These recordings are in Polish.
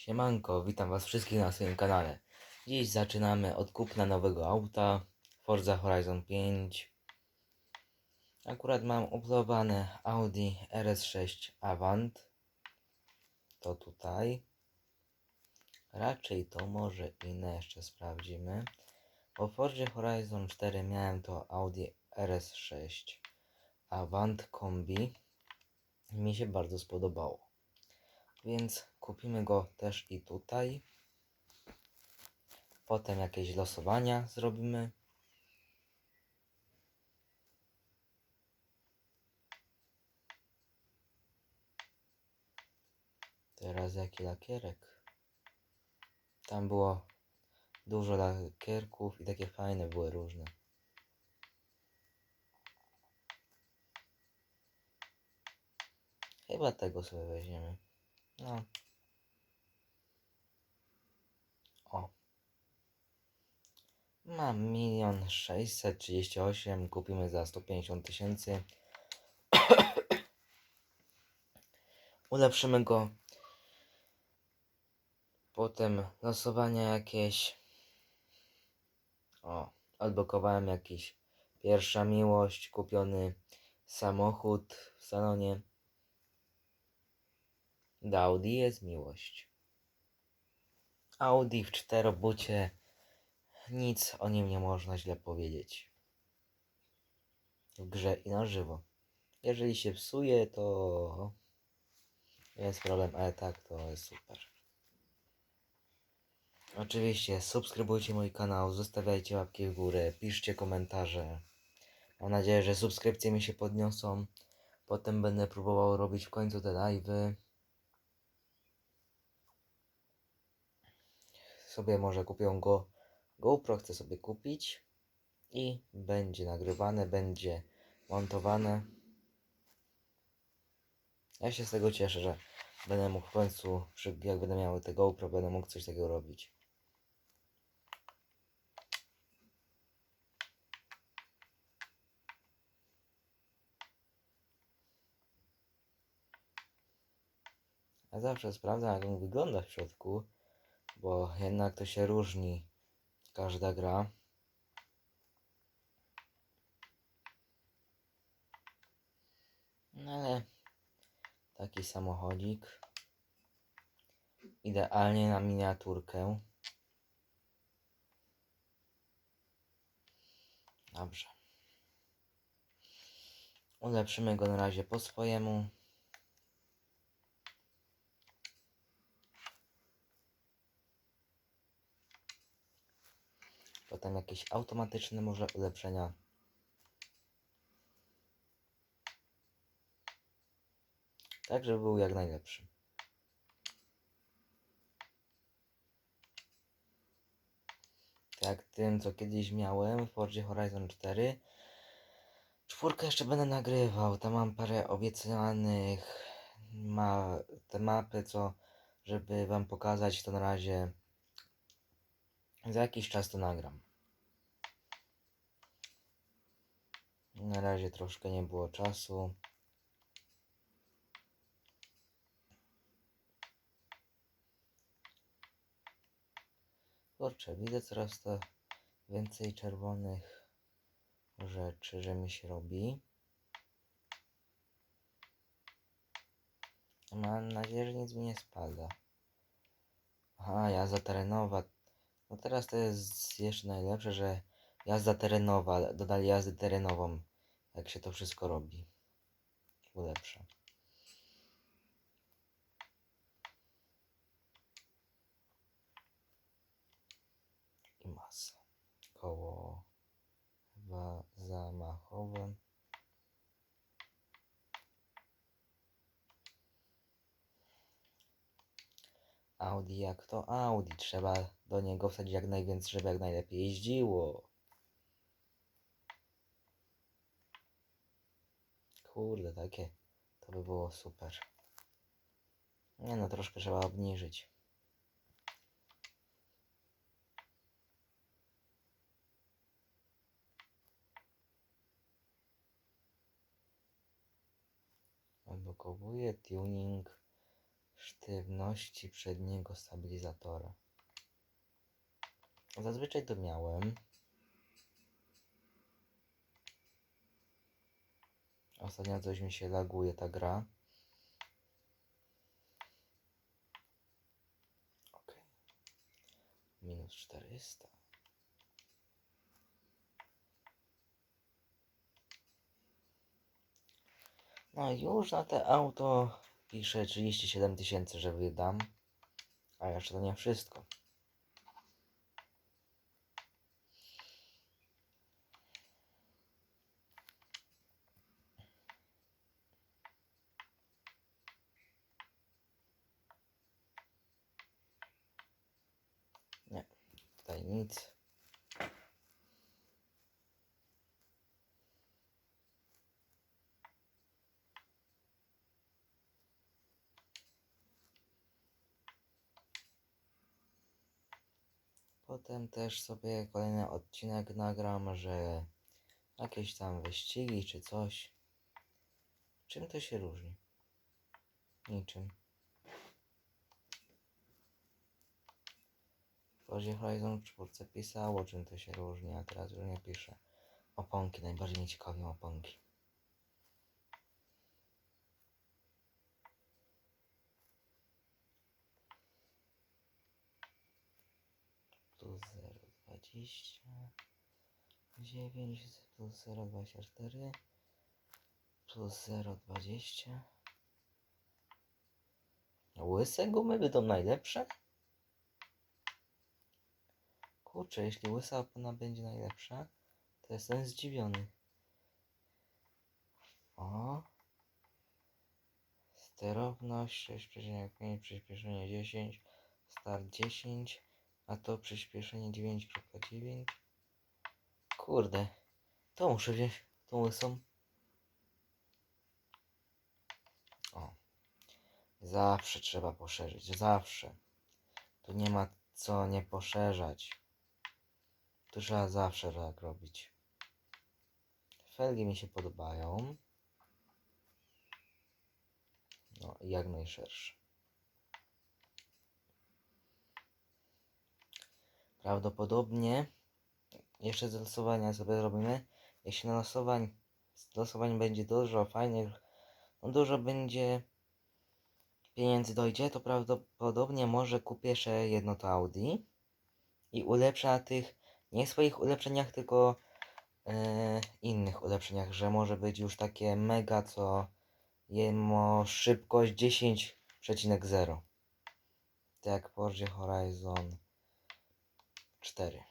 Siemanko, witam was wszystkich na swoim kanale. Dziś zaczynamy od kupna nowego auta Forza Horizon 5. Akurat mam uploadowane Audi RS6 Avant. To tutaj. Raczej to może inne jeszcze sprawdzimy. Po Forzie Horizon 4 miałem to Audi RS6 Avant Kombi. Mi się bardzo spodobało. Więc kupimy go też i tutaj. Potem jakieś losowania zrobimy. Teraz jaki lakierek? Tam było dużo lakierków i takie fajne były różne. Chyba tego sobie weźmiemy. No. O. Mam milion sześćset trzydzieści osiem. Kupimy za 150 tysięcy. Ulepszymy go. Potem losowania jakieś. O, odblokowałem jakiś pierwsza miłość, kupiony samochód w salonie. Do Audi jest miłość. Audi w czterobucie. Nic o nim nie można źle powiedzieć. W grze i na żywo. Jeżeli się psuje, to jest problem, ale tak to jest super. Oczywiście subskrybujcie mój kanał, zostawiajcie łapki w górę, piszcie komentarze. Mam nadzieję, że subskrypcje mi się podniosą. Potem będę próbował robić w końcu te live'y. Sobie może kupią go GoPro chcę sobie kupić i będzie nagrywane, będzie montowane. Ja się z tego cieszę, że będę mógł w końcu, jak będę miał te GoPro, będę mógł coś takiego robić. Ja zawsze sprawdzam, jak on wygląda w środku, bo jednak to się różni każda gra. No ale taki samochodzik. Idealnie na miniaturkę. Dobrze. Ulepszymy go na razie po swojemu. Potem jakieś automatyczne może ulepszenia. Tak, żeby był jak najlepszy. Tak, tym co kiedyś miałem w Forzie Horizon 4. Czwórkę jeszcze będę nagrywał. Tam mam parę obiecanych ma te mapy, co żeby wam pokazać, to na razie za jakiś czas to nagram. Na razie troszkę nie było czasu. Kurczę, widzę coraz to więcej czerwonych rzeczy, że mi się robi. Mam nadzieję, że nic mi nie spada. Aha, jazda terenowa. No teraz to jest jeszcze najlepsze, że jazda terenowa, dodali jazdę terenową, jak się to wszystko robi. Ulepsza. I masa. Koło chyba zamachowe. Audi jak to Audi, trzeba do niego wsadzić jak najwięcej, żeby jak najlepiej jeździło. Kurde, takie to by było super. Nie no, troszkę trzeba obniżyć. Odblokowuję tuning sztywności przedniego stabilizatora. Zazwyczaj to miałem. Ostatnio coś mi się laguje ta gra. Ok. Minus 400. No już na te auto piszę 37 tysięcy, że wydam. A jeszcze to nie wszystko. Nie, tutaj nic. Potem też sobie kolejny odcinek nagram, że jakieś tam wyścigi czy coś. Czym to się różni? Niczym. Forzie Horizon 4 pisało czym to się różni, a teraz już nie piszę. Oponki, najbardziej mnie ciekawią oponki. Plus 0,20 9 plus 0,24 plus 0,20 Łyse gumy będą najlepsze? Kurczę, jeśli łysa opona będzie najlepsza, to jestem zdziwiony. O. Sterowność 6,5, przyspieszenie 10, start 10, a to przyspieszenie 9,9. Kurde, to muszę wziąć tą łysą. O. Zawsze trzeba poszerzyć, zawsze. Tu nie ma co nie poszerzać. Tu trzeba zawsze tak robić. Felgi mi się podobają. No jak najszersze. Prawdopodobnie jeszcze z losowania sobie zrobimy. Jeśli na losowań, losowań będzie dużo fajnych, no dużo będzie pieniędzy dojdzie, to prawdopodobnie może kupię jeszcze jedno to Audi i ulepszę na tych, nie swoich ulepszeniach, tylko e, innych ulepszeniach, że może być już takie mega, co jemo szybkość 10,0. Tak jak Porsche Horizon 4.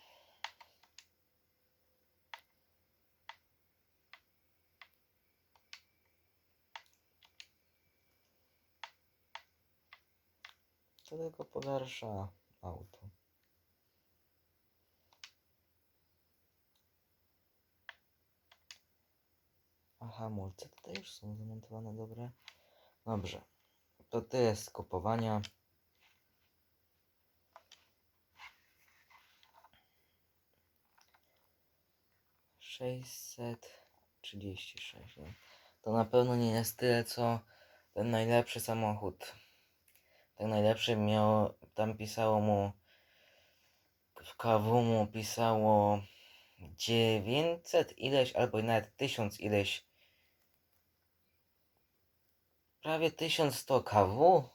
To tylko pogarsza auto. Hamulce tutaj już są zamontowane dobre. Dobrze. To tyle z kupowania. Sześćset trzydzieści sześć. To na pewno nie jest tyle co ten najlepszy samochód. Ten najlepszy miał, tam pisało mu, w KW mu pisało 900 ileś, albo nawet 1000 ileś. Prawie 1100 kW.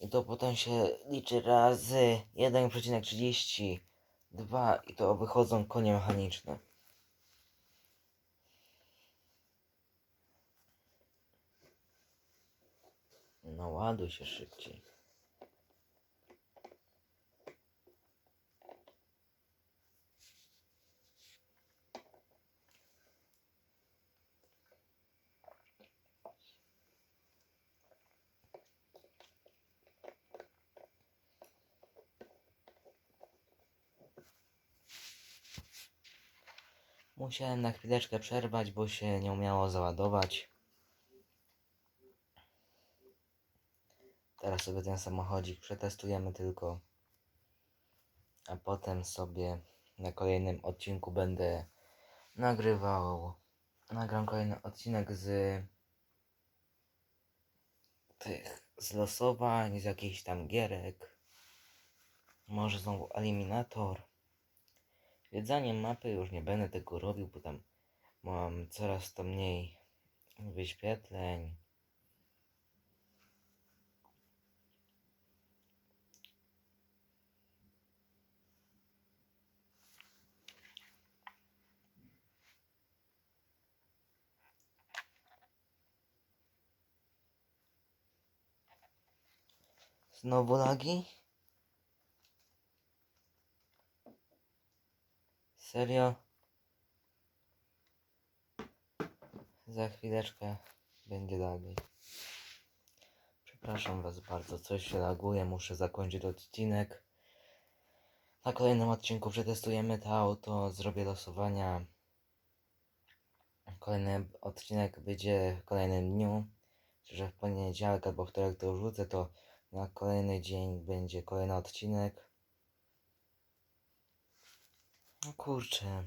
I to potem się liczy razy 1,32 i to wychodzą konie mechaniczne. No ładuj się szybciej. Musiałem na chwileczkę przerwać, bo się nie umiało załadować. Teraz sobie ten samochodzik przetestujemy tylko. A potem sobie na kolejnym odcinku będę nagrywał. Nagram kolejny odcinek z tych z losowań, z jakichś tam gierek. Może znowu eliminator. Zwiedzaniem mapy już nie będę tego robił, bo tam mam coraz to mniej wyświetleń. Znowu lagi? Serio? Za chwileczkę będzie lagi. Przepraszam Was bardzo, coś się laguje, muszę zakończyć odcinek. Na kolejnym odcinku przetestujemy to auto, zrobię losowania. Kolejny odcinek będzie w kolejnym dniu. Że w poniedziałek albo wtorek to wrzucę, to na kolejny dzień będzie kolejny odcinek. No kurczę.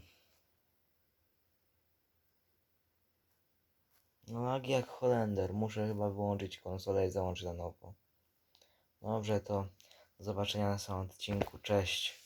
No lagi jak Holender. Muszę chyba wyłączyć konsolę i załączyć na nowo. Dobrze, to do zobaczenia na samym odcinku. Cześć.